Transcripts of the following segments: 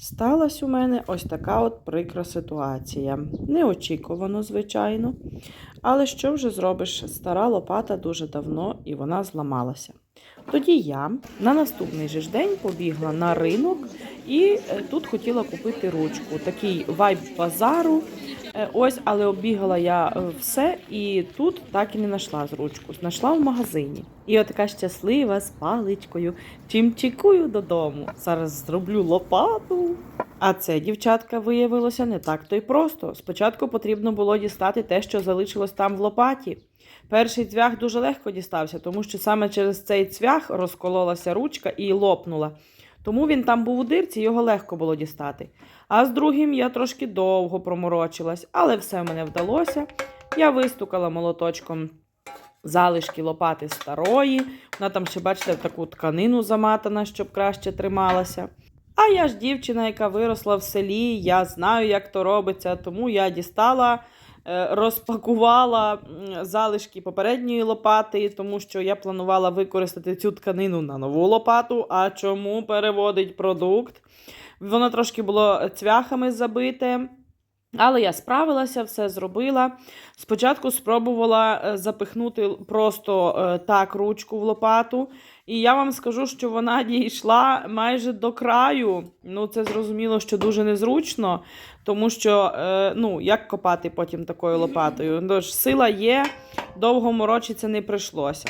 Сталась у мене ось така от прикра ситуація. Неочікувано, звичайно. Але що вже зробиш? Стара лопата дуже давно і вона зламалася. Тоді я на наступний же день побігла на ринок і е, тут хотіла купити ручку. Такий вайб базару. Е, Ось, але оббігала я е, все і тут так і не знайшла з ручку. Знайшла в магазині. І от така щаслива з паличкою. Чим чекую додому. Зараз зроблю лопату. А це, дівчатка, виявилося не так то й просто. Спочатку потрібно було дістати те, що залишилось там в лопаті. Перший цвях дуже легко дістався, тому що саме через цей цвях розкололася ручка і лопнула. Тому він там був у дирці, його легко було дістати. А з другим я трошки довго проморочилась, але все мене вдалося. Я вистукала молоточком залишки лопати старої. Вона там ще, бачите, в таку тканину заматана, щоб краще трималася. А я ж дівчина, яка виросла в селі, я знаю, як то робиться, тому я дістала, розпакувала залишки попередньої лопати, тому що я планувала використати цю тканину на нову лопату. А чому переводить продукт? Воно трошки було цвяхами забите. Але я справилася, все зробила. Спочатку спробувала е, запихнути просто е, так ручку в лопату. І я вам скажу, що вона дійшла майже до краю. Ну, це зрозуміло, що дуже незручно, тому що е, ну, як копати потім такою лопатою? Тож сила є, довго морочитися не прийшлося.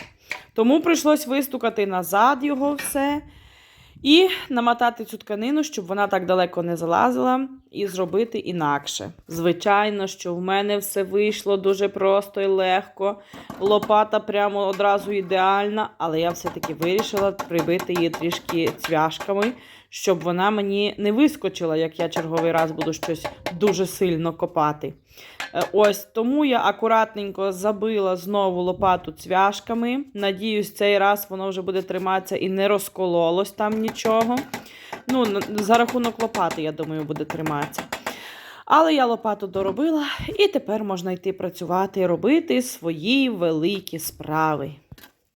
Тому прийшлось вистукати назад його все. І намотати цю тканину, щоб вона так далеко не залазила, і зробити інакше. Звичайно, що в мене все вийшло дуже просто і легко. Лопата прямо одразу ідеальна, але я все-таки вирішила прибити її трішки цвяшками, щоб вона мені не вискочила, як я черговий раз буду щось дуже сильно копати. Е, Ось тому я акуратненько забила знову лопату цвяшками. Надіюсь, цей раз воно вже буде триматися і не розкололось там нічого. Ну, за рахунок лопати, я думаю, буде триматися. Але я лопату доробила, і тепер можна йти працювати, робити свої великі справи.